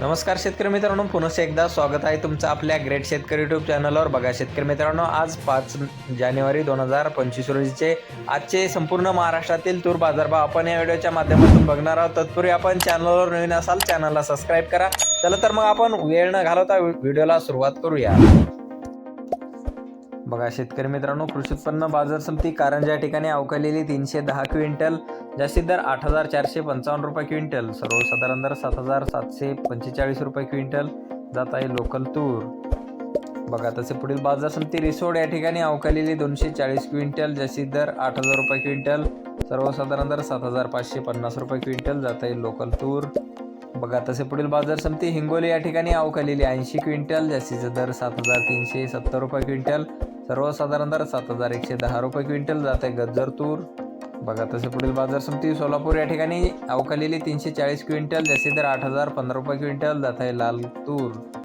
नमस्कार शेतकरी मित्रांनो पुन्हा एकदा स्वागत आहे तुमचं आपल्या ग्रेट शेतकरी युट्यूब चॅनलवर बघा शेतकरी मित्रांनो आज पाच जानेवारी दोन हजार पंचवीस रोजीचे आजचे संपूर्ण महाराष्ट्रातील तूर बाजारभाव आपण या व्हिडिओच्या माध्यमातून बघणार आहोत. तत्पूर्वी आपण चॅनलवर नवीन असाल चॅनलला सबस्क्राईब करा. चला तर मग आपण वेळ न घालवता व्हिडिओला सुरुवात करूया. बघा शेतकरी मित्रांनो कृषी उत्पन्न बाजार समिती कारंजा या ठिकाणी अवकालेली तीनशे दहा क्विंटल जास्तीत दर आठ हजार चारशे पंचावन्न रुपये क्विंटल सर्वसाधारण दर सात हजार सातशे पंचेचाळीस रुपये क्विंटल जात आहे लोकल तूर. बघा तसे पुढील बाजार समिती रिसोड या ठिकाणी अवकालेली दोनशे चाळीस क्विंटल जास्तीत दर आठ हजार रुपये क्विंटल सर्वसाधारण दर सात हजार पाचशे पन्नास रुपये क्विंटल जात आहे लोकल तूर. बघा तसे पुढील बाजार समिती हिंगोली या ठिकाणी अवकालेली ऐंशी क्विंटल जास्तीचा दर सात हजार तीनशे सत्तर रुपये क्विंटल सर्वसाधारण दर सात हजार एकशे दहा रुपये क्विंटल जात आहे गज्जर तूर. बघा तसे पुढील बाजार समिती सोलापूर या ठिकाणी अवकालेली तीनशे चाळीस क्विंटल जसे दर आठ हजार पंधरा रुपये क्विंटल जात आहे लाल तूर.